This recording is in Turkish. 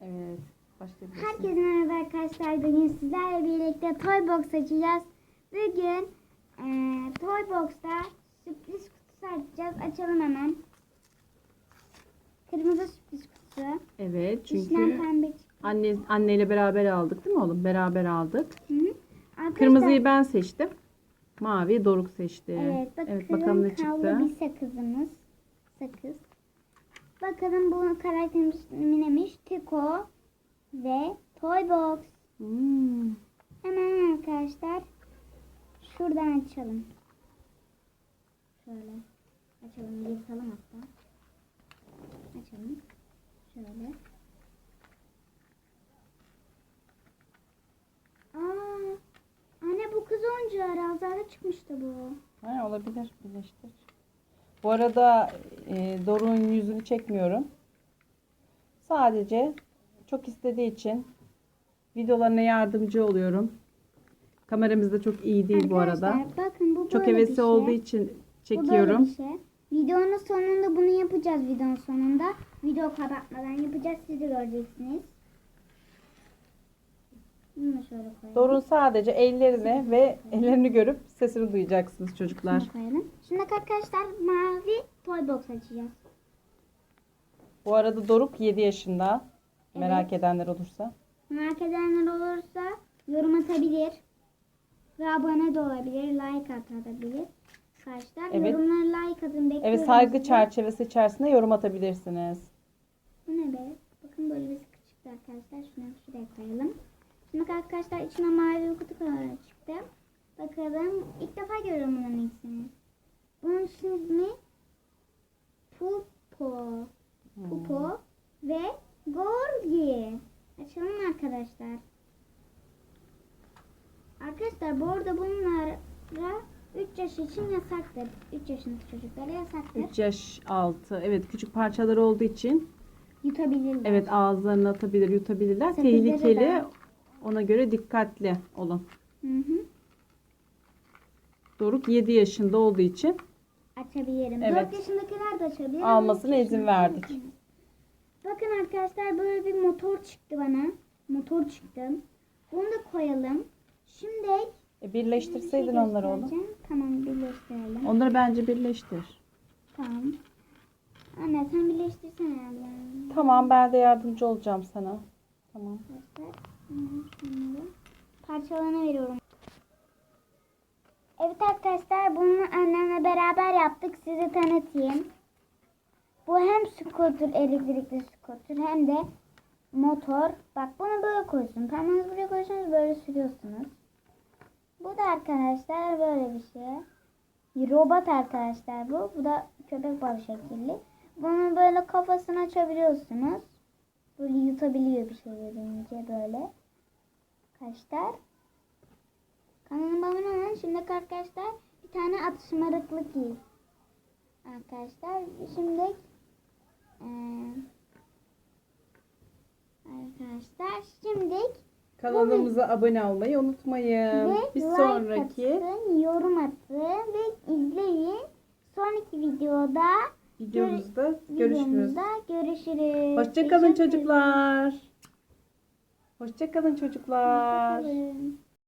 Evet. Başlayabilirsin. Herkese merhaba arkadaşlar. Bugün sizlerle birlikte Toy Box açacağız. Bugün eee Toy Box'ta sürpriz kutusu açacağız. Açalım hemen. Kırmızı sürpriz kutusu. Evet İçinden çünkü pembe çıktı. anne anneyle beraber aldık değil mi oğlum? Beraber aldık. Hı hı. Arkadaşlar, Kırmızıyı ben seçtim. Mavi Doruk seçti. Evet, bakın evet bakalım ne çıktı. bir sakızımız. Sakız. Bakalım bu karakterimiz neymiş? Tiko ve Toy Box. Hmm. Hemen arkadaşlar şuradan açalım. Şöyle açalım, yırtalım hatta. Açalım. Şöyle. Aa, anne bu kız oyuncağı Ravza'da çıkmıştı bu. Ha, olabilir birleştir. Bu arada e, Doruk'un yüzünü çekmiyorum. Sadece çok istediği için videolarına yardımcı oluyorum. Kameramız da çok iyi değil bu arada. Arkadaşlar, Bakın bu Çok böyle hevesi şey. olduğu için Bu böyle çekiyorum. bir şey. Videonun sonunda bunu yapacağız videonun sonunda. Video kapatmadan yapacağız. Siz de göreceksiniz. Şöyle koyalım. Doruk'un sadece ellerini ve ellerini görüp sesini duyacaksınız çocuklar. Şunu koyalım. Şimdi arkadaşlar mavi toy box açacağız. Bu arada Doruk 7 yaşında. Merak edenler olursa. Merak edenler olursa yorum atabilir. Ve abone de olabilir. Like atabilir. Arkadaşlar Evet. yorumlara like atın. Bekliyorum Evet saygı sizi. çerçevesi içerisinde yorum atabilirsiniz. Bu ne be? Bakın böyle bir çıktı arkadaşlar. Şunu şuraya koyalım. Arkadaşlar içine mavi bir kutu kadar çıktı. Bakalım. İlk defa görüyorum bunun ikisini. Bunun ismi Pupo. Pupo ve Gorgi. Açalım arkadaşlar. Arkadaşlar bu arada bunlara 3 yaş için yasaktır. 3 yaşındaki çocuklara yasaktır. 3 yaş altı. Evet küçük parçaları olduğu için Yutabilirler. evet ağızlarına atabilir, yutabilirler. Sakızları Tehlikeli. da. Ona göre dikkatli olun. Hı hı. Doruk 7 yaşında olduğu için Açabilirim. Evet. 4 yaşındakiler de açabilir. Almasına ama üç izin yaşındakiler verdik. Bakın arkadaşlar böyle bir motor çıktı bana. Motor çıktı. Bunu da koyalım. Şimdi e, bir birleştirseydin şey onları oğlum. göstereceğim. Tamam birleştirelim. Onları bence birleştir. Tamam. Anne sen birleştirsene ya. Tamam ben de yardımcı olacağım sana. Tamam. Arkadaşlar. Şunları Parçalarına veriyorum. Evet arkadaşlar bunu annemle beraber yaptık. Size tanıtayım. Bu hem scooter, elektrikli scooter hem de motor. Bak bunu böyle koyuyorsun. Parmağınızı buraya koyuyorsunuz böyle sürüyorsunuz. Bu da arkadaşlar böyle bir şey. Robot arkadaşlar bu. Bu da köpek balığı şekilli. Bunu böyle kafasını açabiliyorsunuz. Böyle yutabiliyor bir şeyleri yiyince böyle. Arkadaşlar. Kanalıma abone olun. Şimdi arkadaşlar bir tane atışmarıklık giy. Arkadaşlar şimdi eee, arkadaşlar şimdi Kanalımıza abone olmayı unutmayın. ve Bir like sonraki atın, yorum atın ve izleyin. Sonraki videoda videomuzda görüşürüz. videomuzda görüşürüz. Hoşçakalın çocuklar. Hoşçakalın çocuklar. Hoşçakalın.